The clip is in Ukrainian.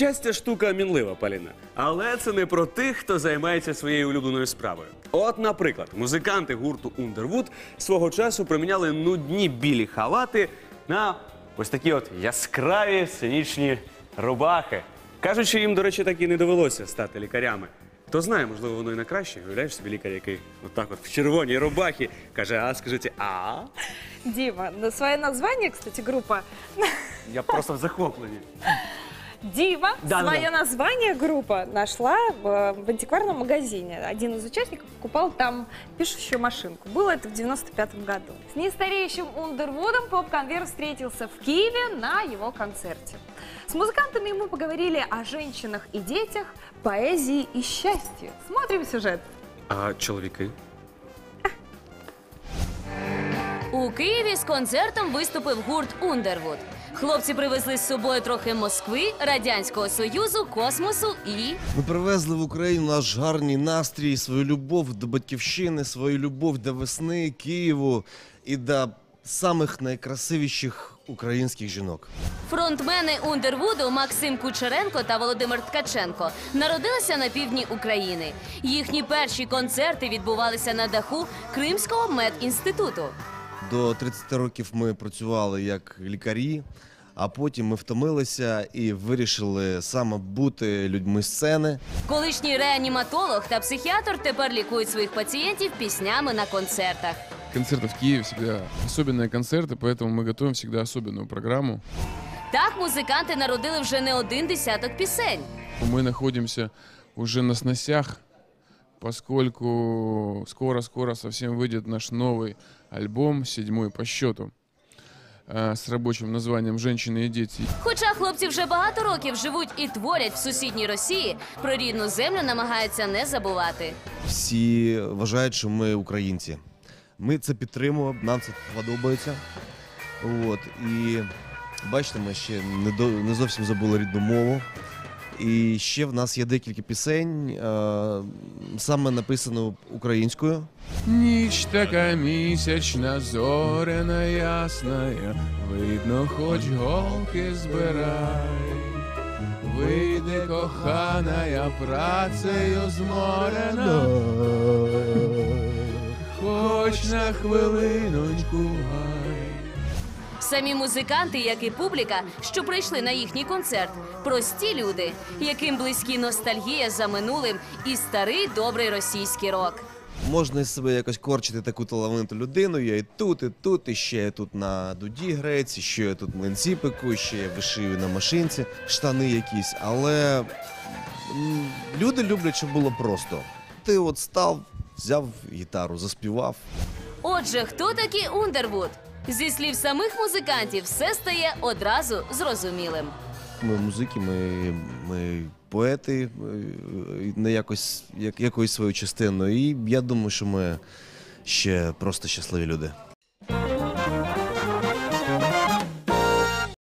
Щастя, штука мінлива, Поліна. Але це не про тих, хто займається своєю улюбленою справою. От, наприклад, музиканти гурту Underwood свого часу проміняли нудні білі халати на ось такі от яскраві сценічні рубахи. Кажуть, що їм, до речі, так і не довелося стати лікарями. Хто знає, можливо, воно і на краще. Уявляєш собі лікар, який отак от в червоній рубахі каже, а скажіть, а Дима, на свое название, кстати, группа я просто в захопленні. Дима, Да, да, свое да. название группа нашла в, в антикварном магазине. Один из участников покупал там пишущую машинку. Было это в 95 году. С нестареющим Ундервудом поп-конвейер встретился в Киеве на его концерте. С музыкантами мы поговорили о женщинах и детях, поэзии и счастье. Смотрим сюжет. А чоловіки? У Києві з концертом виступив гурт Ундервуд. Хлопці привезли з собою трохи Москви, Радянського Союзу, космосу і Ми привезли в Україну наш гарний настрій, свою любов до батьківщини, свою любов до весни, Києву і до самих найкрасивіших українських жінок. фронтмени Ундервуду Максим Кучеренко та Володимир Ткаченко народилися на півдні України. Їхні перші концерти відбувалися на даху Кримського медінституту. До 30 років ми працювали як лікарі, а потім ми втомилися і вирішили саме бути людьми сцени. Колишній реаніматолог та психіатр тепер лікують своїх пацієнтів піснями на концертах. Концерты в Киеве всегда особенные концерты, поэтому мы готовим всегда особенную программу. Так музиканти народили вже не один десяток пісень. Мы находимся уже на сносях, поскольку скоро-скоро совсем выйдет наш новый альбом, седьмой по счету, э, с рабочим названием «Женщины и дети». Хоча хлопці вже багато років живуть і творять в сусідній Росії, про рідну землю намагаються не забувати. Всі вважають, що ми українці. Ми це підтримуємо, нам це подобається. От, і бачите, ми ще не, до, не зовсім забули рідну мову. І ще в нас є декілька пісень, е, саме написано українською. Ніч така місячна, зоряна ясная, видно, хоч голки збирай. Вийди, коханая, працею зморена, хоч на хвилиночку гай. Самі музиканти, як і публіка, що прийшли на їхній концерт, прості люди, яким близькі ностальгія за минулим і старий добрий російський рок. Можна себе якось корчити таку талановиту людину. Я і тут, і тут, і ще я тут на дуді грець, і ще я тут млинці пеку, ще я вишию на машинці, штани якісь. Але люди люблять, щоб було просто. Ти от став, взяв гітару, заспівав. Отже, хто такий Ундервуд? Зі слів самих музикантів, все стає одразу зрозумілим. Ми музики, ми, ми поети, не якось, як, якоюсь своєю частиною. І я думаю, що ми ще просто щасливі люди.